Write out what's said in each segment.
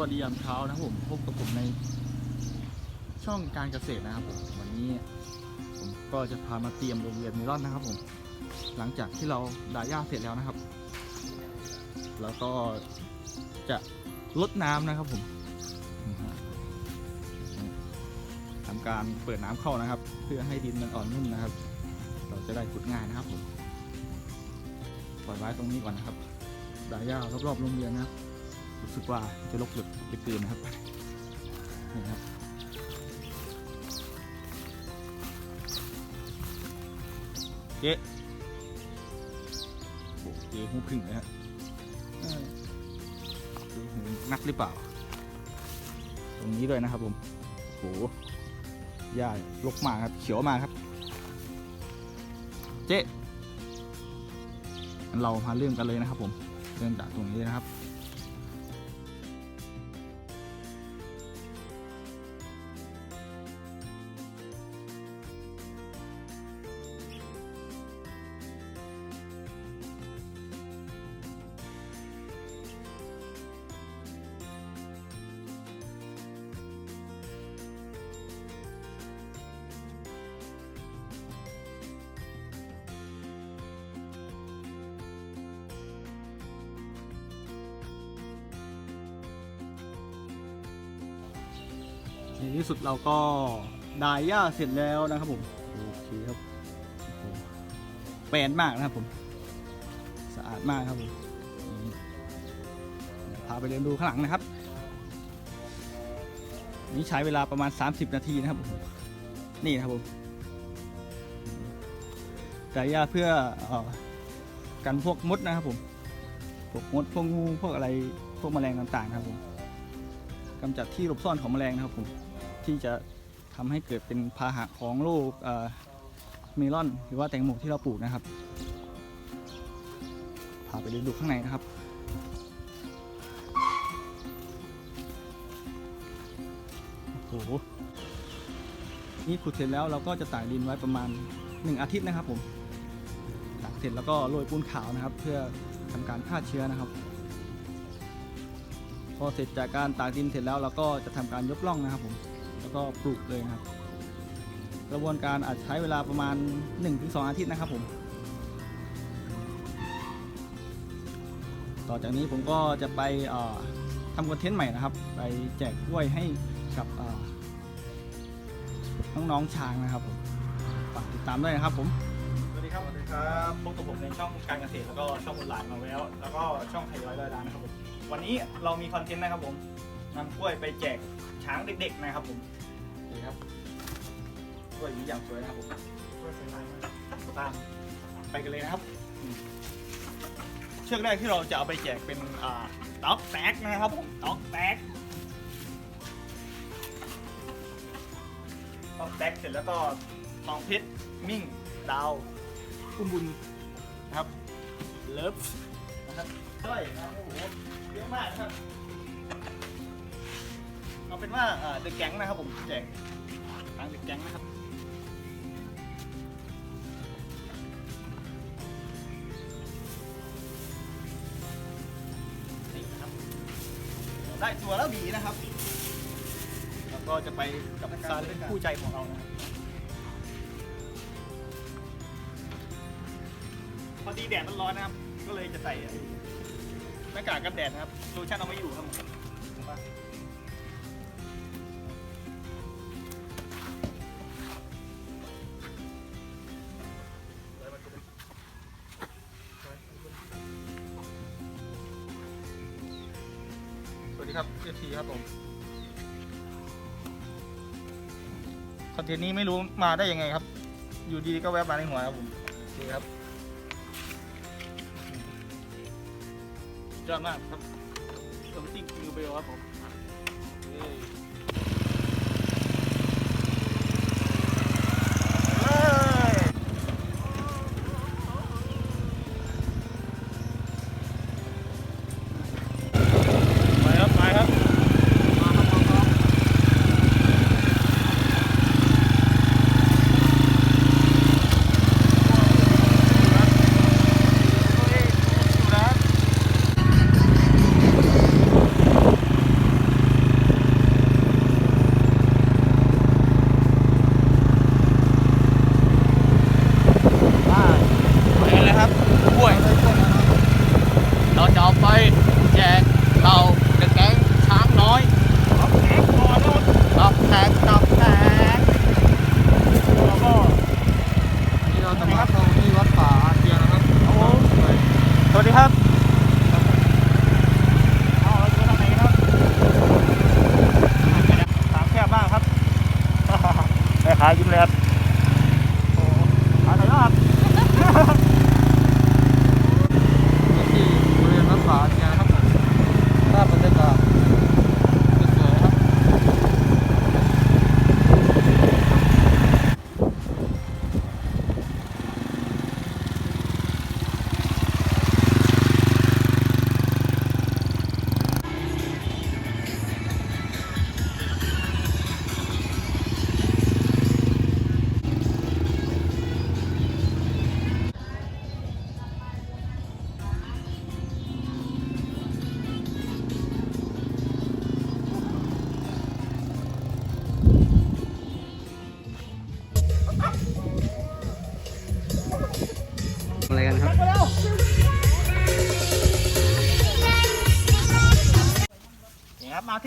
วัสดียามเช้านะผมพบกับผมในช่องการเกษตรนะครับผมวันนี้ผมก็จะพามาเตรียมโรงเรียนเมลอนนะครับผมหลังจากที่เราดาหญ้าเสร็จแล้วนะครับ แล้วก็จะลดน้ำนะครับผมทำการเปิดน้ำเข้านะครับ เพื่อให้ดินมันอ่อนนุ่มนะครับ เราจะได้ขุดง่ายนะครับผมปล่อยไว้ตรงนี้ก่อนนะครับดาหญ้ารอบๆโรงเรียนนะครับ รู้สึกว่าจะลกหลึกเหลือเกินนะครับนี่ครับเจ๊โอ้เจ๊หูพึ่งเลยฮะหูนักหรือเปล่า ตรงนี้ด้วยนะครับผมโอ้หหญ้ารกมากครับ เขียวมากครับ เจ๊เรามาเริ่มกันเลยนะครับผม เริ่มจากตรงนี้นะครับ ในที่สุดเราก็ดายหญ้าเสร็จแล้วนะครับผมโอเคครับแปลนมากนะครับผม สะอาดมากครับผมพาไปเดินดูข้างหลังนะครับ นี่ใช้เวลาประมาณ 30 นาทีนะครับผมนี่นะครับผมดายหญ้าเพื่อออกันพวกมดนะครับผมพวกมดพวกงูพวกอะไรพวกแมลงต่างๆนะครับผมกำจัดที่หลบซ่อนของแมลงนะครับผม ที่จะทำให้เกิดเป็นพาหะของโรคเมลอน หรือว่าแตงโมที่เราปลูกนะครับพาไปดูข้างในนะครับโอ้โหนี่ขุดเสร็จแล้วเราก็จะตากดินไว้ประมาณ 1 อาทิตย์นะครับผมตากเสร็จแล้วก็โรยปูนขาวนะครับ เพื่อทำการฆ่าเชื้อนะครับพอเสร็จจากการตากดินเสร็จแล้วเราก็จะทำการยกล่องนะครับผม แล้วก็ปลูกเลยครับ กระบวนการอาจใช้เวลาประมาณ 1-2 อาทิตย์นะครับผม ต่อจากนี้ผมก็จะไปทำคอนเทนต์ใหม่นะครับ ไปแจกกล้วยให้กับน้องๆช้างนะครับผมฝากติดตามด้วยนะครับผมสวัสดีครับสวัสดีครับพบกับผมในช่องการเกษตรแล้วก็ช่องออนไลน์มาแล้ว แล้วก็ช่องไทยร้อยร้อยล้านนะครับผมวันนี้เรามีคอนเทนต์นะครับผมนำกล้วยไปแจก ช้างเด็กๆนะครับผมนี่ครับกล้วยนี้อย่างสวยนะครับผมกล้วยสวยมากตามไปกันเลยนะครับอืมเชือกแรกที่เราจะเอาไปแจกเป็นอ่าต็อกแตกนะครับผมต็อกแตกต็อกแตกเสร็จแล้วก็ทองเพชรมิ่งดาวอุ้มบุญนะครับเลิฟนะครับด้วยนะครับโอ้โหเยอะมากนะครับ เอาเป็นว่าเดอะแก๊งนะครับผมแจกทางเดอะแก๊งนะครับนี่นะครับได้ตัวแล้วดีนะครับแล้วก็จะไปกับซาเล้งคู่ใจของเรานะครับพอดีแดดมันร้อนนะครับ ก็เลยจะใส่ไอ้หน้ากากกันแดดนะครับโลชั่นเอาไม่อยู่ครับผม ทนต์นี้ไม่รู้มาได้ยังไงครับ อยู่ดีๆก็แวบมาในหัวครับผมโอเคครับยอดมากครับสมติคิวเบลครับผม Yeah.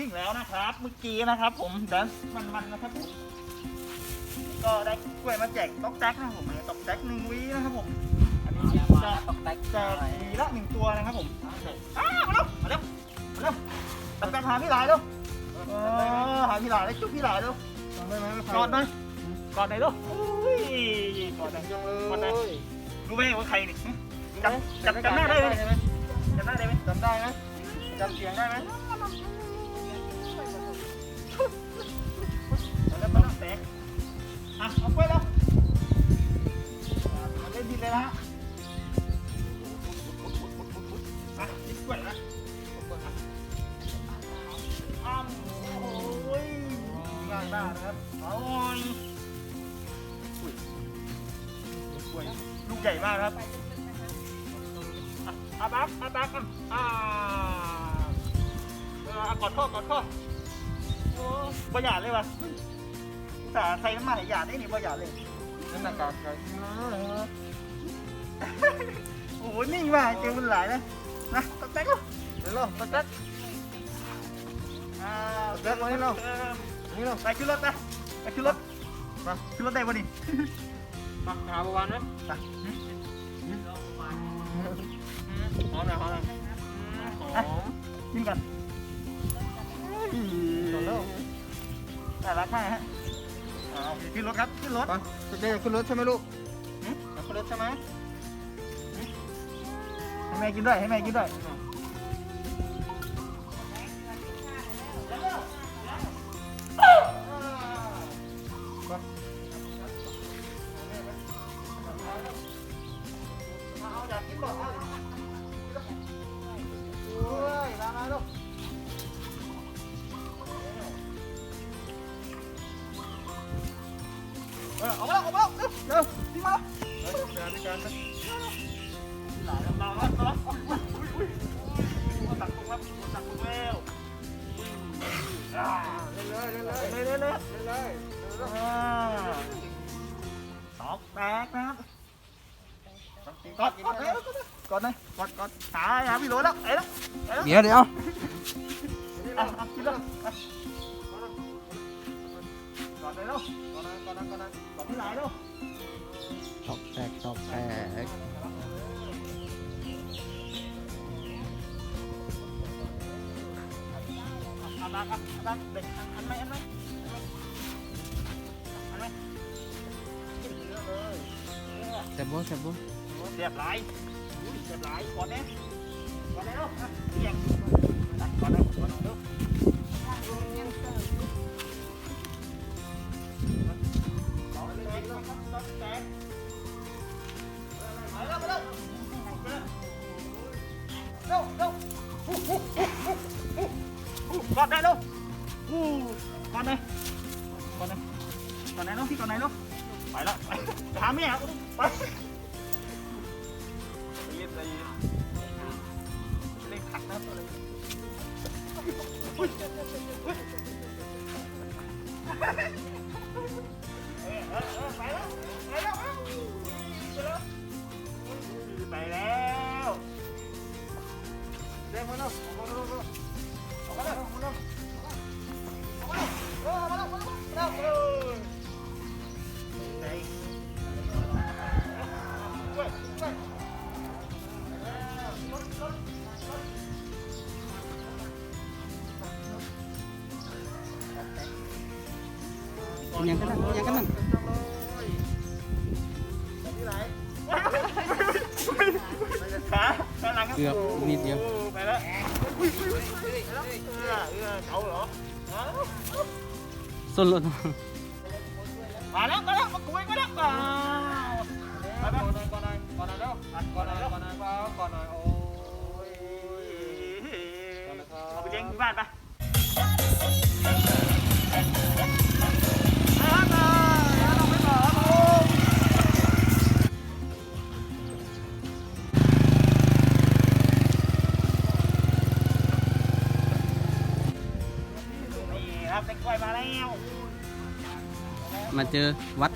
ถึงแล้วนะครับเมื่อกี้นะครับ ผมแดนซ์มันๆนะครับผมก็ได้กล้วยมาแจกต๊อกแจ๊กนะครับผมตอกแจ๊กหนึ่งวีนะครับผมอันนี้จะตอกแจ๊กแจกวีละหนึ่งตัวนะครับผมอ้าวมาเร็วมาเร็วมาเร็วตอกแจ๊กหาพี่หลายเร็วเอหาพี่หลายแล้วจุ๊บพี่หลายเร็วกอดหน่อยกอดหน่อยเร็วอุ้ยกอดหน่อยจังเลกอดหน่อยรู้ไหมว่าใครนี่จำจำจำหน้าได้ไหมจำหน้าได้ไหมจำได้ไหมจำเสียงได้ไหม แตกอะเอาไปแล้วมาเล่นดินเลยนะฮะอะดินกล้วยนะอ้าวโอ้ยง่ายมากนะครับโอ้ยอุ้ยกล้วยลูกใหญ่มากครับอาบักอาบักอะอ่าเออกอดข้อกอดข้อโอ้บ่หยาดเลยวะ แต่ใส่น้ำมันหยาดได้นี่บ่หยาดเลยนั่นหน้ากากไก่โอ้โหนิ่งมากเจอมันหลายนะนะตะแตกก็เดี๋ยวเราตะแก๊กอ่าแจ๊คมาให้เราออนี่เราไปขึ้นรถไปไปขึ้นรถไปขึ้นรถได้ป่ะนี่มาหาประวันไหมไปหอมหน่อยหอมหน่อยหอมกินกันก่อนแล้วน่ารักมากฮะอ่าโอเค ขึ้นรถครับ ขึ้นรถไปเด็กขึ้นรถใช่ไหมลูกขึ้นรถใช่ไหมให้แม่กินด้วย ให้แม่กินด้วย เออออกมาแล้วออกมาแล้วเร็วเร็วทิ้งมาแล้วเดี๋ยวพี่การนะหลายแล้วมาแล้วมาแล้วอุ้ยอุ้ยอุ้ยอุ้ยตักตรงครับตักตรงแล้วอ่าเล่นเลยเล่นเลยเร็วเร็วเร็วเล่นเลยเล่นเลยอ่าตอกแตกนะครับกอดกอดเลยกอดเลยกอดกอดหาหาพี่โรแล้วไอ้แล้วไอ้แล้วเดี๋ยวเดี๋ยวอะอะกินแล้วอะกอดเลยแล้วก่อนนะก่อนนะก่อนนะ กอดพี่หลายแล้วตอกแตกตอกแตกอันนั้นอันนั้นเด็กอันอันไหมอันไหมอันไหมกินเยอะเลยแซ่บบ่แซ่บบ่เสียบหลายอุ้ยเสียบหลายก่อนเนี่ยก่อนแล้วนะเสียง เย็นใจเย็นขัดนะตัวเลย ยังกันนั่นยังกันนั่นขาขาหลังครับเกือบนิดเดียวโอ้ไปแล้วอุ้ยอุ้ยอุ้ยเอื้อเอื้อเขาเหรอฮะส้นรถมาแล้วมาแล้วมาคุยมาแล้วอ่าไปไปก่อนหน่อยก่อนหน่อยก่อนหน่อยเร็วก่อนหน่อยก่อนหน่อยครับก่อนหน่อยโอ้ยเอาไปเลี้ยงที่บ้านไป ครับเด็กกล้วยมาแล้วมาเจอวัด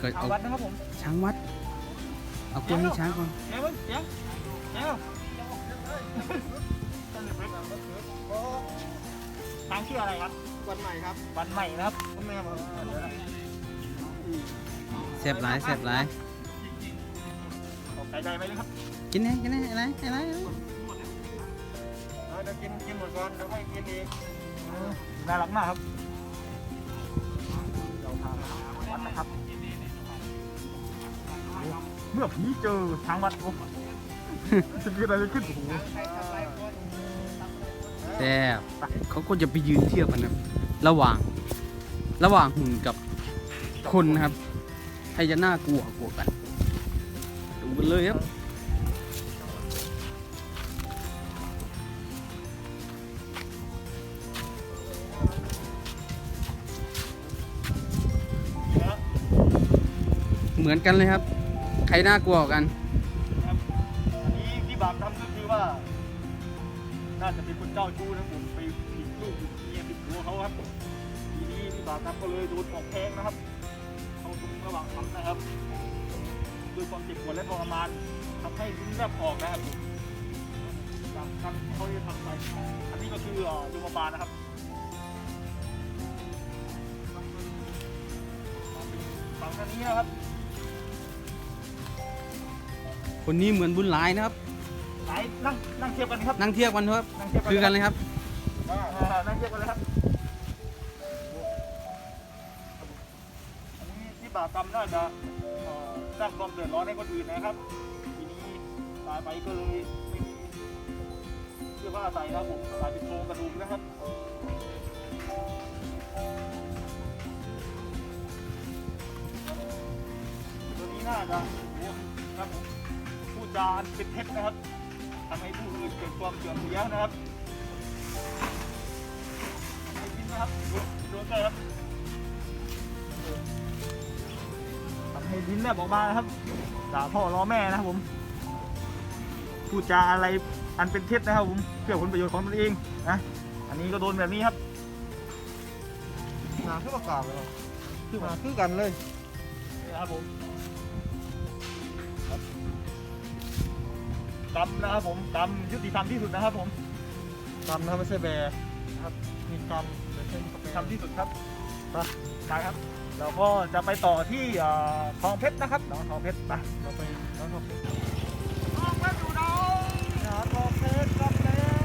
ก็เอาเอาวัดนะครับผมช้างวัด เอากล้วยให้ช้างก่อนเดี๋ยวมึงเดี๋ยวเดี๋ยวทางชื่ออะไรครับวันใหม่ครับวันใหม่นะครับพ่อแม่มาแซ่บหลายแซ่บหลายตกใจใจไหมเลยครับกินไหนกินไหนอะไรอะไรเดี๋ยวกินกินหมดก่อนเดี๋ยวให้กินอีก น่ารักมากครับเราพามาวัดนะครับ เมื่อผีเจอทางวัดโอ้จะมีอะไรขึ้นโอ้โหแซ่เขาก็จะไปยืนเทียบกันครับระหว่าง ระหว่างหุ่นกับคนนะครับ ใครจะน่ากลัวกว่ากัน ดูกันเลยครับ มือนกันเลยครับ ใครน่ากลัวกว่ากันอันนี้ที่บาปทำก็คือว่า น่าจะเป็นคนเจ้าชู้นะผมไปผิดลูกผิดเมียผิดผัวเขาครับ ทีนี้ที่บาปทำก็เลยโดนของแพงนะครับ เขาทุกระหว่างทำนะครับด้วยความเจ็บปวดและทรมานทำให้ลิ้นแลบออกนะครับตากรรมที่เขาได้ทำไป อันนี้ก็คืออ่อโยมบาลนะครับฝั่งทางนี้นะครับ คนนี้เหมือนบุญหลายนะครับ ไหนนั่งนั่งเทียบกันครับ นั่งเทียบกันครับ นั่งเทียบกัน คือกันเลยครับอ่านั่งเทียบกันเลยครับอันนี้ที่บาปกรรมน่าจะเอ่อสร้างความเดือดร้อนให้คนอื่นนะครับ ทีนี้ตายไปก็เลยไม่มีเสื้อผ้าใส่นะครับผมกลายเป็นโครงกระดูกนะครับ ตัวนี้น่าจะ พูดจาอันเป็นเท็จนะครับทำให้ผู้อื่นเกิดความเสื่อมเสียนะครับไอ้ทิ้นนะครับดูดูเลยครับทำให้ลิ้นแลบออกมานะครับด่าพ่อล้อแม่นะครับผมพูดจาอะไรอันเป็นเท็จนะครับผมเพื่อผลประโยชน์ของตนเองนะอันนี้ก็โดนแบบนี้ครับหนาขึ้นประกาศเลยครับคือมาคือกันเลยนี่นะครับผม กรรมนะครับผมกรรมยุติธรรมที่สุดนะครับ ผมกรรมนะครับไม่ใช่แบร์นะครับมีกรรมแต่เช่นกาแฟทำที่สุดครับไปไปครับ เราก็จะไปต่อที่เอ่อคลองเพชรนะครับหนองคลองเพชรไปเราไปแล้วครับคลองเพชรอยู่ไหนหาทองเพชรครับแล้ว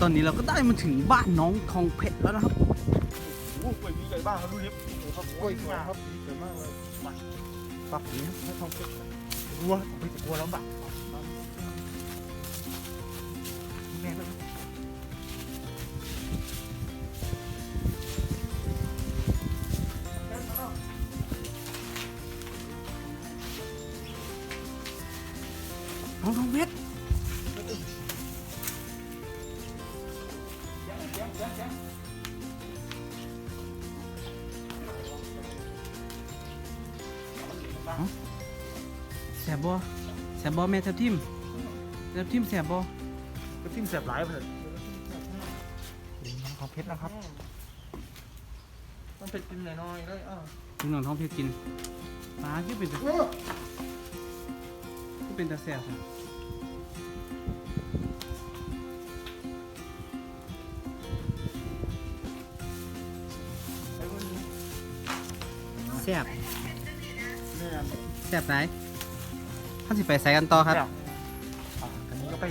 ตอนนี้เราก็ได้มาถึงบ้านน้องทองเพชรแล้วนะครับ โอ้โหกล้วยมีใหญ่บ้างครับดูดิโอ้โห ครับกล้วยสวยครับสวยมากเลยมาปักนี้ให้ทองเพชรกลัวไม่กลัวแล้วบ้างแม่เลยน้องทองเพช บบ่แม่ทับทิมทับทิมแสบบ่ก็ทิ้งเสียบหลายไปเลยคลองเพชรนะครับ ต้องเป็ดกินหน่อยๆเลยอ้าวลุงน้องทองเพชรกินปลาที่เป็นตาที่เป็นตาแสบครับแสบเนี่ยแสบไหน ท่านสิไปใส่กันต่อครับเนี่ยอะอันนี้ก็ไป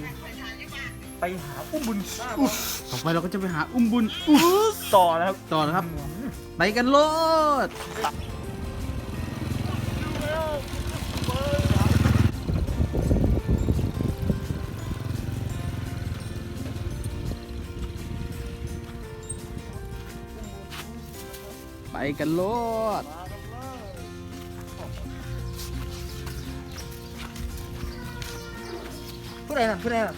ไปหาอุ้มบุญต่อไปเราก็จะไปหาอุ้มบุญอุ๊ยต่อนะครับ ต่อนะครับ ไปกันโลดไปกันโลด ใดนั่นผู้ใดนั่น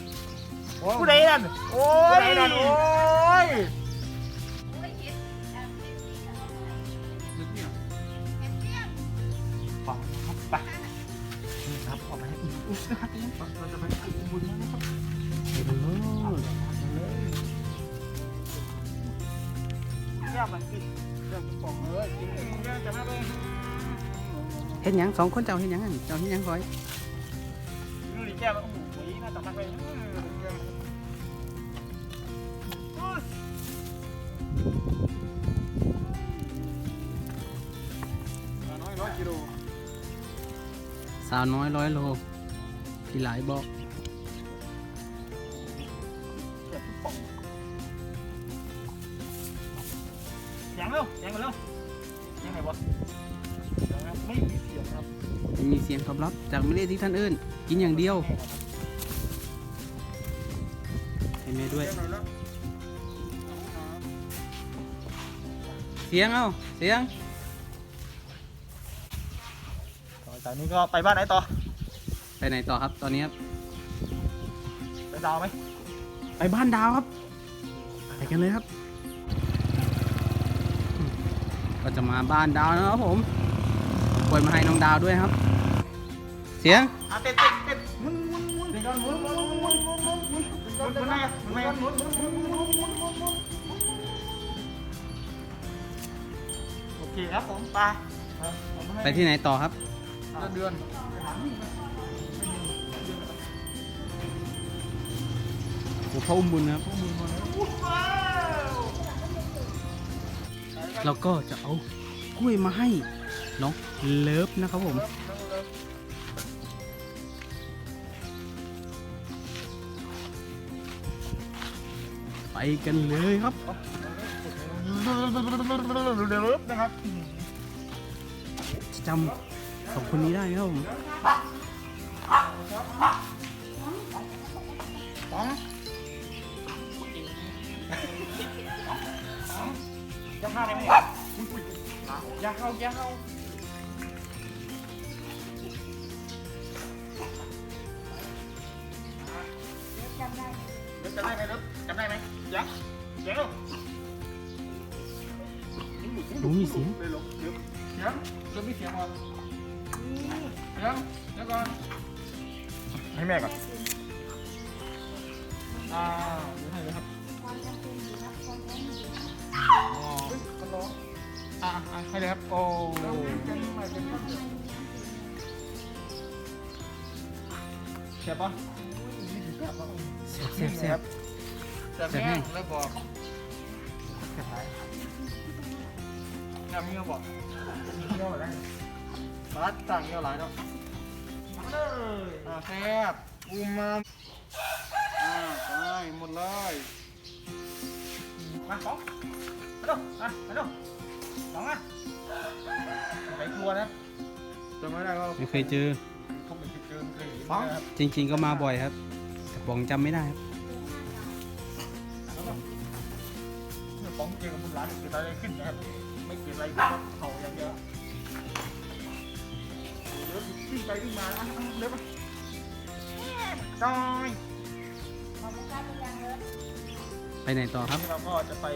ผู้ใดนั่นโอ้ผู้ยใดนั่นโอ้ยฟังครับไปนี่ครับออกมาให้อุ้มบุญนะครับเราจะไปหาอุ้มบุญนะครับไปกันโลดแก้มมันสิแก้มกล่องเลยจริงๆแก้มจะมาเลยเห็นยังสองคนเจ้าเห็นยังอันเจ้าเห็นยังคอยดูดิแก้ม สาวน้อยร้อยโลที่หลายบอกเจ็บป่องเสียงเร็วเสียงกันเร็วเสียงไหนวะเสียงครับไม่มีเสียงครับไม่มีเสียงตอบรับจากไม่ได้ที่ท่านเอิ้นกินอย่างเดียว เสียงเอาเสียงต่อจากนี้ก็ไปบ้านไหนต่อ ไปไหนต่อครับตอนนี้ครับไปดาวไหมไปบ้านดาวครับไปกันเลยครับ ก็จะมาบ้านดาวนะครับผมควรมาให้น้องดาวด้วยครับ เสียงอะเต้นเต้นเต้นหมุนหมุนหมุนเดี๋ยวก่อนหมุนหมุนหมุนหมุนหมุนหมุนหมุนหมุนหมุนไหนอะหมุนไหนอะหมุนหมุนหมุนหมุนหมุนหมุนหมุน คครับผมไปไปที่ไหนต่อครับเดือนโอ้เขาอุ้มบุญนะครับเราก็จะเอากล้วยมาให้น้องเลิฟนะครับผมไปกันเลยครับเดี๋ยว นะครับจำสองคนนี้ได้ครับผมยักษ์ห้าได้ไหมยอุ้ยยักษ์เข้ายักษ์เข้าจำได้ไหมจำได้ไหมจำได้ไหมยักษ์ยัก ษ์ดูมีเสียงเสียงเริ่มมีเสียงก่อนเสียงเดี๋ยวก่อนให้แม่ก่อนอ่าเดี๋ยวให้เลยครับอ๋ออ่าอ่าให้เลยครับโอ้เสียบปะแซ่บแซ่บแต่แม่แล้วบอกเสียบไห นน้ำเงี้ยวบอกเงี้ยวอะไรบัสต่างเงี้ยหลายเนาะอ่าแซ่บอุ้มมาอ่าไปหมดเลยมาสองมาดูมามาดูสองอะไปกลัวนะจำไม่ได้ก็ไม่เคยเจอผมไม่เคยเจอไม่เคยเห็นฟังนะครับจริง ๆ ก็มาบ่อยครับ แต่บองจำไม่ได้ครับเนี่ยป้องเจอกับบุญหลานเกิดอะไรขึ้นนะครับ ไม่เกิดอะไรขึ้นครับเขาอย่างเดียวเดี๋ยวขึ้นไปขึ้นมาอะอะเดี๋ยวไปจอยไปไหนต่อครับ เราก็จะไป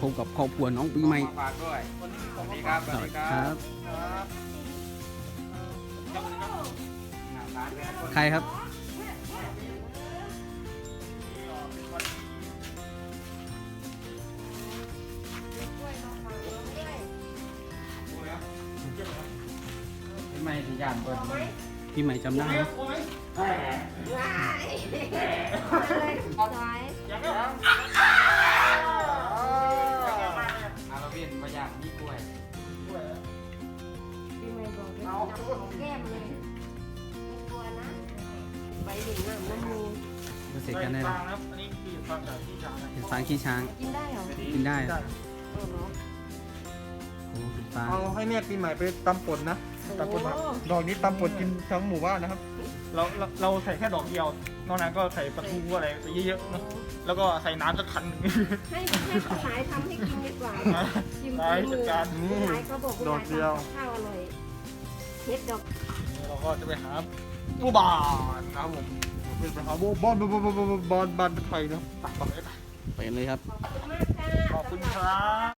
พบกับครอบครัวน้องปีใหม่มาฝากด้วยสวัสดีครับสวัสดีคครัรับบใครครับไม่ไม่ที่ยานเปิดปีใหม่จำได้ไหมโอ้ยว้ายอะไรสวยยัง พี่ไม่บอกเลยจับของแก้มเลยไม่กลัวนะไปถึงน้ำน้ำมูมาเสร็จกันได้ฟาแล้วงนะครับอันนี้คือฟางจากที่ช้างนะเห็นฟางขี้ช้าง กินได้เหรอกินได้ได้เออเหรอโอ้เป็นฟางเอาให้แม่ปีใหม่ไปตำป่นนะตำป่นนะดอกนี้ตำป่นกินทั้งหมู่บ้านนะครับ เราเราเราใส่แค่ดอกเดียวนอกนั้นก็ใส่ปลาทูอะไรไปเยอะๆเนอะแล้วก็ใส่น้ำสักคันหนึ่ง ให้ให้คนหลายทำให้กินดีกว่าชิมหลายฝีมืจัดอการหลายเขาบอกว่าดอกเดียวข้าวอร่อย เฮ็ดอกเราก็จะไปหาบูบานนะครับผมเป็นไปหาบอลบอนบอลบอลบอลบอลบอลไทยนะครับไปไปไปไปกันเลยครับ ขอบคุณค่ะขอบคุณครับ